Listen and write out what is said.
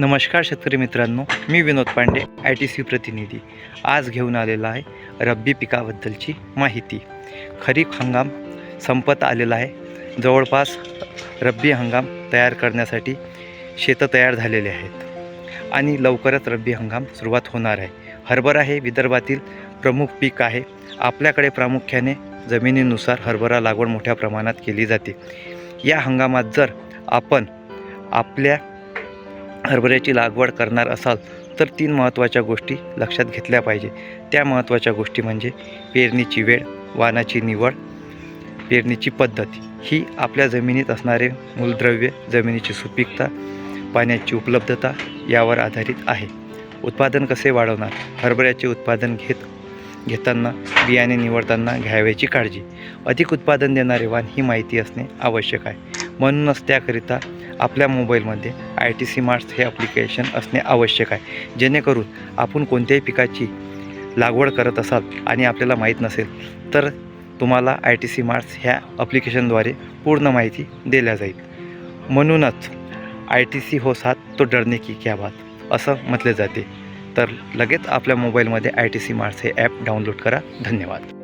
नमस्कार शेतकरी मित्रांनो मी Vinod Pande I T C प्रतिनिधी. आज घेऊन आलेला आहे रब्बी पिकाबद्दलची माहिती. खरीप हंगाम संपत आलेला आहे. जवळपास रब्बी हंगाम तयार करण्यासाठी शेतं तयार झालेले आहेत आणि लवकरच रब्बी हंगाम सुरुवात होणार आहे. हरभरा हे विदर्भातील प्रमुख पीक आहे. आपल्याकडे प्रामुख्याने जमिनीनुसार हरभरा लागवड मोठ्या प्रमाणात केली जाते. या हंगामात जर आपण आपल्या हरभऱ्याची लागवड करणार असाल तर तीन महत्त्वाच्या गोष्टी लक्षात घेतल्या पाहिजे. त्या महत्त्वाच्या गोष्टी म्हणजे पेरणीची वेळ वाणाची निवड पेरणीची पद्धत. ही आपल्या जमिनीत असणारे मूलद्रव्य जमिनीची सुपीकता पाण्याची उपलब्धता यावर आधारित आहे. उत्पादन कसे वाढवणार? हरभऱ्याचे उत्पादन घेत घेताना बियाणे निवडताना घ्यावयाची काळजी. अधिक उत्पादन देणारे वाण ही माहिती असणे आवश्यक आहे. म्हणूनच त्याकरिता आपल्या मोबाईलमध्ये आय टी सी मार्ट्स हे ॲप्लिकेशन असणे आवश्यक आहे. जेणेकरून आपण कोणत्याही पिकाची लागवड करत असाल आणि आपल्याला माहीत नसेल तर तुम्हाला आय टी सी मार्ट्स ह्या ॲप्लिकेशनद्वारे पूर्ण माहिती दिल्या जाईल. म्हणूनच आय टी सी हो साथ तो डरने की क्या बात असं म्हटले जाते. तर लगेच आपल्या मोबाईलमध्ये आय टी सी मार्ट्स हे ॲप डाउनलोड करा. धन्यवाद.